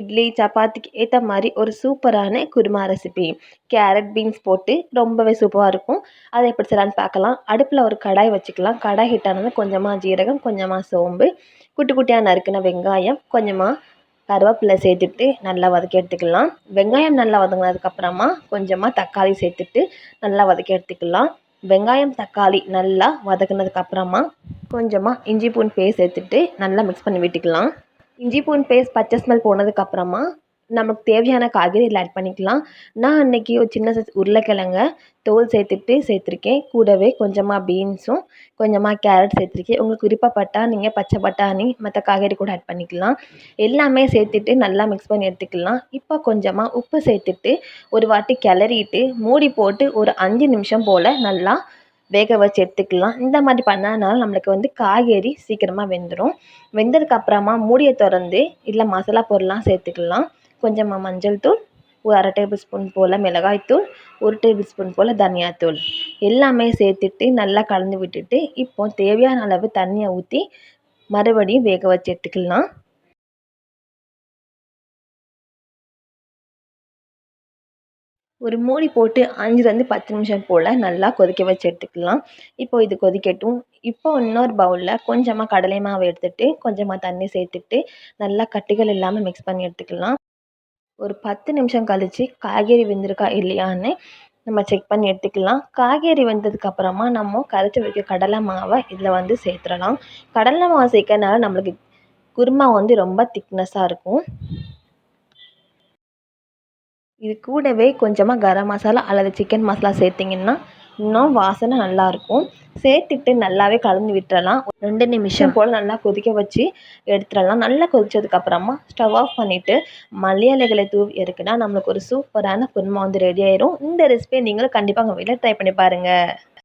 இட்லி சப்பாத்திக்கு ஏற்ற மாதிரி ஒரு சூப்பரான குருமா ரெசிபி கேரட் பீன்ஸ் போட்டு ரொம்பவே சூப்பராக இருக்கும். அதை எப்படி செய்யலான்னு பார்க்கலாம். அடுப்பில் ஒரு கடாய் வச்சுக்கலாம். கடாய் ஹிட்டானது ஆனதும் கொஞ்சமாக ஜீரகம் கொஞ்சமாக சோம்பு குட்டி குட்டியாக நறுக்கின வெங்காயம் கொஞ்சமாக கருவேப்பிலை சேர்த்துட்டு நல்லா வதக்கி எடுத்துக்கலாம். வெங்காயம் நல்லா வதங்கினதுக்கப்புறமா கொஞ்சமாக தக்காளி சேர்த்துட்டு நல்லா வதக்கி எடுத்துக்கலாம். வெங்காயம் தக்காளி நல்லா வதக்குனதுக்கப்புறமா கொஞ்சமாக இஞ்சி பூண்டு பேஸ்ட் சேர்த்துட்டு நல்லா மிக்ஸ் பண்ணி விட்டுக்கலாம். இஞ்சி பூண்டு பேஸ்ட் பச்சை ஸ்மெல் போனதுக்கப்புறமா நமக்கு தேவையான காய்கறி இதில் ஆட் பண்ணிக்கலாம். நான் அன்றைக்கி ஒரு சின்ன சைஸ் உருளைக்கிழங்க தோல் சேர்த்துட்டு சேர்த்துருக்கேன். கூடவே கொஞ்சமாக பீன்ஸும் கொஞ்சமாக கேரட் சேர்த்துருக்கேன். உங்களுக்கு விருப்பப்பட்டா நீங்கள் பச்சை பட்டாணி மற்ற காய்கறி கூட ஆட் பண்ணிக்கலாம். எல்லாமே சேர்த்துட்டு நல்லா மிக்ஸ் பண்ணி எடுத்துக்கலாம். இப்போ கொஞ்சமாக உப்பு சேர்த்துட்டு ஒரு வாட்டி கிளறிட்டு மூடி போட்டு ஒரு அஞ்சு நிமிஷம் போல் நல்லா வேக வச்சு எடுத்துக்கலாம். இந்த மாதிரி பண்ணதுனால நம்மளுக்கு வந்து காய்கறி சீக்கிரமாக வெந்துடும் வெந்ததுக்கப்புறமா மூடியை திறந்து இதில் மசாலா பொருள்லாம் சேர்த்துக்கலாம். கொஞ்சமாக மஞ்சள் தூள் ஒரு அரை டேபிள் ஸ்பூன் போல் மிளகாய்த்தூள் ஒரு டேபிள் ஸ்பூன் போல் தனியாத்தூள் எல்லாமே சேர்த்துட்டு நல்லா கலந்து விட்டுட்டு இப்போது தேவையான அளவு தண்ணியை ஊற்றி மறுபடியும் வேக வச்சு எடுத்துக்கலாம். ஒரு மூடி போட்டு அஞ்சுலேருந்து பத்து நிமிஷம் போல் நல்லா கொதிக்க வச்சு எடுத்துக்கலாம். இப்போ இது கொதிக்கட்டும். இப்போ இன்னொரு பவுலில் கொஞ்சமாக கடலை மாவு எடுத்துட்டு கொஞ்சமாக தண்ணி சேர்த்துட்டு நல்லா கட்டிகள் இல்லாமல் மிக்ஸ் பண்ணி எடுத்துக்கலாம். ஒரு பத்து நிமிஷம் கழித்து காய்கறி வெந்திருக்கா இல்லையான்னு நம்ம செக் பண்ணி எடுத்துக்கலாம். காய்கறி வெந்ததுக்கப்புறமா நம்ம கரைச்சி வைக்க கடலை மாவை இதில் வந்து சேர்த்துடலாம். கடலை மாவு சேர்க்கறனால நம்மளுக்கு குருமா வந்து ரொம்ப திக்னஸாக இருக்கும். இது கூடவே கொஞ்சமாக கரம் மசாலா அல்லது சிக்கன் மசாலா சேர்த்திங்கன்னா இன்னும் வாசனை நல்லாயிருக்கும் சேர்த்துட்டு நல்லாவே கலந்து விட்டுறலாம். ரெண்டு நிமிஷம் போல் நல்லா கொதிக்க வச்சு எடுத்துடலாம். நல்லா கொதிச்சதுக்கப்புறமா ஸ்டவ் ஆஃப் பண்ணிவிட்டு மல்லி தூவி இருக்குன்னா நம்மளுக்கு ஒரு சூப்பரான குருமா வந்து ரெடி ஆயிரும். இந்த ரெசிபியை நீங்களும் கண்டிப்பாக உங்கள் வீட்டில் ட்ரை பண்ணி பாருங்கள்